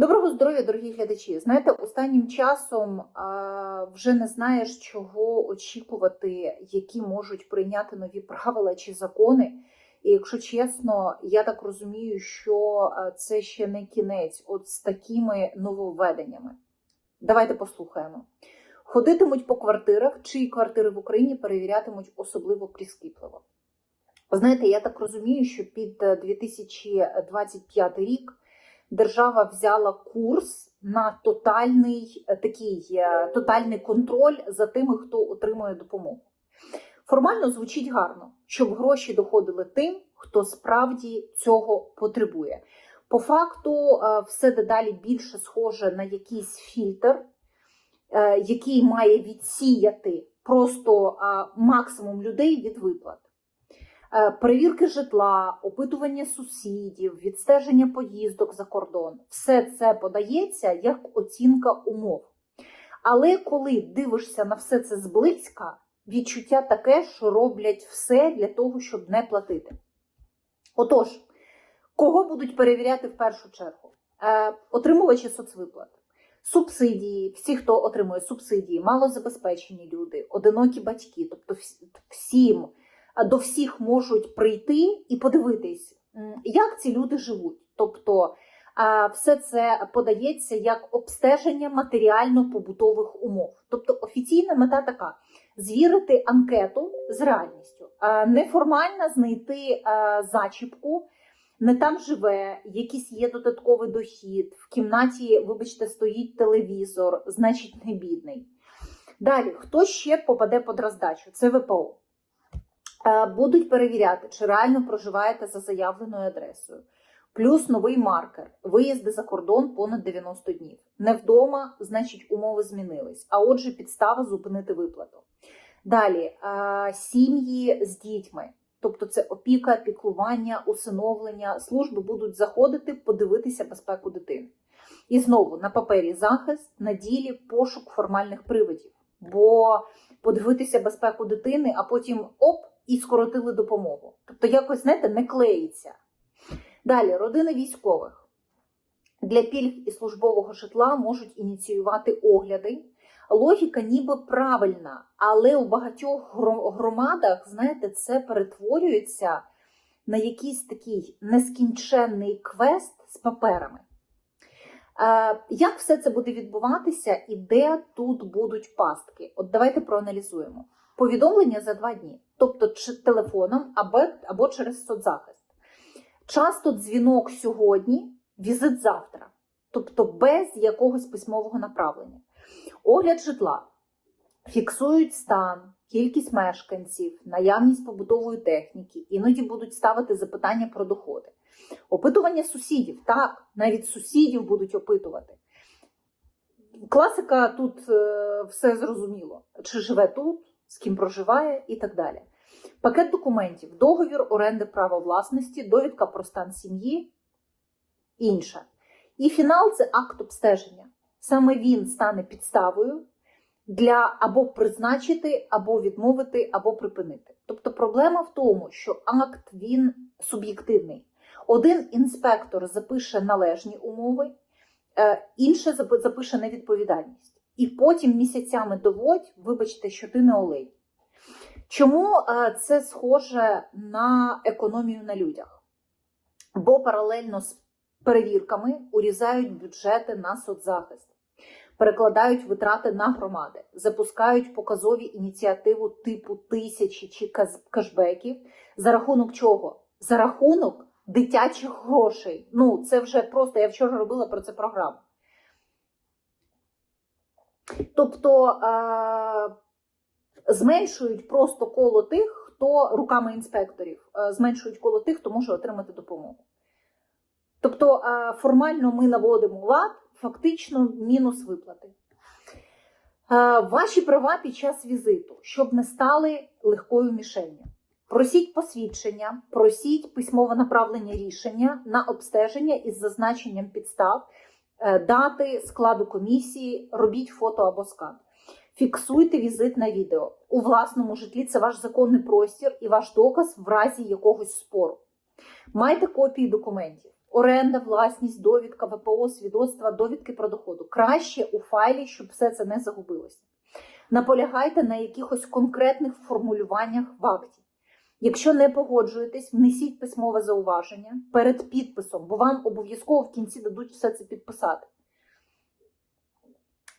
Доброго здоров'я, дорогі глядачі. Знаєте, останнім часом а, вже не знаєш, чого очікувати, які можуть прийняти нові правила чи закони. І якщо чесно, я так розумію, що це ще не кінець, от з такими нововведеннями. Давайте послухаємо. Ходитимуть по квартирах, чиї квартири в Україні перевірятимуть особливо прискіпливо. Знаєте, я так розумію, що під е, 2025 рік держава взяла курс на тотальний е, такий е, тотальний контроль за тими, хто отримує допомогу. Формально звучить гарно, щоб гроші доходили тим, хто справді цього потребує. По факту, е, все дедалі більше схоже на якийсь фільтр, який має відсіяти просто максимум людей від виплат. Е, Перевірки житла, опитування сусідів, відстеження поїздок за кордон все це подається як оцінка умов. Але коли дивишся на все це зблизька, відчуття таке, що роблять все для того, щоб не платити. Отож, кого будуть перевіряти в першу чергу? Е, отримувачі соцвиплат, субсидії, всі, хто отримує субсидії, малозабезпечені люди, одинокі батьки, тобто всім до всіх можуть прийти і подивитись, як ці люди живуть. Тобто все це подається як обстеження матеріально-побутових умов. Тобто офіційна мета така: звірити анкету з реальністю, неформально знайти зачіпку. Не там живе, якийсь є додатковий дохід, в кімнаті, вибачте, стоїть телевізор, значить не бідний. Далі, хто ще попаде під роздачу? Це ВПО. Е, будуть перевіряти, чи реально проживаєте за заявленою адресою. Плюс новий маркер виїзди за кордон понад 90 днів. Не вдома, значить, умови змінились. А отже, підстава зупинити виплату. Далі е, сім'ї з дітьми, тобто це опіка, піклування, усиновлення. Служби будуть заходити, подивитися безпеку дитини. І знову на папері захист, на ділі пошук формальних приводів. Бо подивитися безпеку дитини, а потім оп, і скоротили допомогу. Тобто, якось, знаєте, не клеїться. Далі, родини військових для пільг і службового житла можуть ініціювати огляди. Логіка ніби правильна, але у багатьох громадах, знаєте, це перетворюється на якийсь такий нескінченний квест з паперами. Е, Як все це буде відбуватися і де тут будуть пастки? От давайте проаналізуємо. Повідомлення за два дні, тобто телефоном або, або через соцзахист. Часто дзвінок сьогодні, візит завтра, тобто без якогось письмового направлення. Огляд житла фіксують стан, кількість мешканців, наявність побутової техніки, іноді будуть ставити запитання про доходи. Опитування сусідів, так, навіть сусідів будуть опитувати. Класика тут е, все зрозуміло. Чи живе тут, з ким проживає і так далі. Пакет документів, договір оренди права власності, довідка про стан сім'ї, інше. І фінал це акт обстеження. Саме він стане підставою для або призначити, або відмовити, або припинити. Тобто проблема в тому, що акт він суб'єктивний. Один інспектор запише належні умови, е, інше запише невідповідальність. І потім місяцями доводь, вибачте, що ти не олень. Чому е, це схоже на економію на людях? Бо паралельно з перевірками урізають бюджети на соцзахист, перекладають витрати на громади, запускають показові ініціативу типу тисячі чи кешбеків. За рахунок чого? За рахунок дитячих грошей. Ну, це вже просто я вчора робила про це програму. Тобто е- зменшують просто коло тих, хто руками інспекторів, е, зменшують коло тих, хто може отримати допомогу. Тобто е, формально ми наводимо лад, фактично мінус виплати. Ваші права під час візиту, щоб не стали легкою мішенню. Просіть посвідчення, просіть письмове направлення рішення на обстеження із зазначенням підстав, дати складу комісії, робіть фото або скан. Фіксуйте візит на відео. У власному житлі це ваш законний простір і ваш доказ в разі якогось спору. Майте копії документів. оренда, власність, довідка, ВПО, свідоцтва, довідки про доходу. Краще у файлі, щоб все це не загубилося. Наполягайте на якихось конкретних формулюваннях в акті. Якщо не погоджуєтесь, внесіть письмове зауваження перед підписом, бо вам обов'язково в кінці дадуть все це підписати.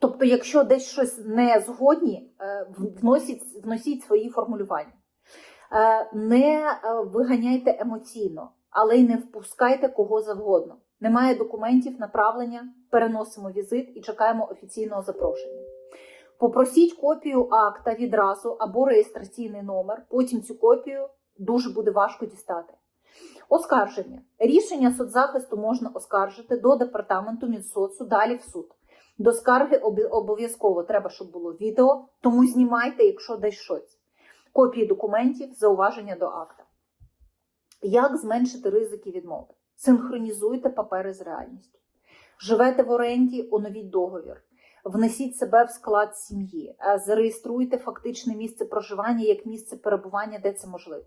Тобто, якщо десь щось не згодні, е, вносіть, вносіть свої формулювання. Е, Не е, виганяйте емоційно, але й не впускайте кого завгодно. Немає документів, направлення, переносимо візит і чекаємо офіційного запрошення. Попросіть копію акта відразу або реєстраційний номер, потім цю копію дуже буде важко дістати. Оскарження. Рішення соцзахисту можна оскаржити до департаменту Мінсоцу, далі в суд. До скарги обов'язково треба, щоб було відео, тому знімайте, якщо десь щось. Копії документів, зауваження до акта. Як зменшити ризики відмови? Синхронізуйте папери з реальністю. Живете в оренді, оновіть договір. Внесіть себе в склад сім'ї, Е, зареєструйте фактичне місце проживання як місце перебування, де це можливо.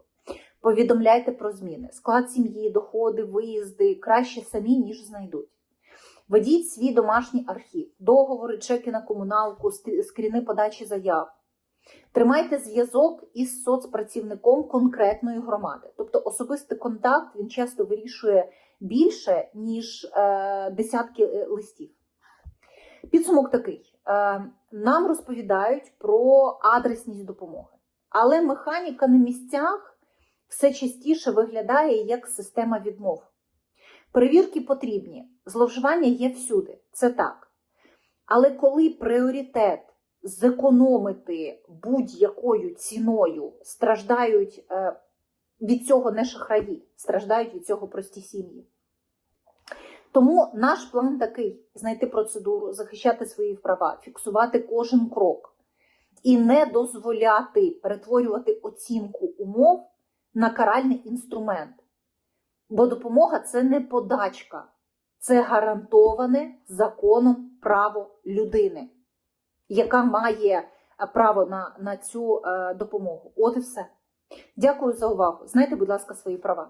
Повідомляйте про зміни. Склад сім'ї, доходи, виїзди краще самі, ніж знайдуть. Ведіть свій домашній архів, договори, чеки на комуналку, скріни подачі заяв. Тримайте зв'язок із соцпрацівником конкретної громади. Тобто особистий контакт він часто вирішує більше, ніж е, десятки е, листів. Підсумок такий: Е, нам розповідають про адресність допомоги, але механіка на місцях все частіше виглядає як система відмов. Перевірки потрібні, зловживання є всюди, це так. Але коли пріоритет зекономити будь-якою ціною страждають е, від цього не шахраї, страждають від цього прості сім'ї. Тому наш план такий: знайти процедуру, захищати свої права, фіксувати кожен крок і не дозволяти перетворювати оцінку умов на каральний інструмент. Бо допомога це не подачка, це гарантоване законом право людини, яка має е, право на, на цю е, допомогу. От і все. Дякую за увагу. Знайте, будь ласка, свої права.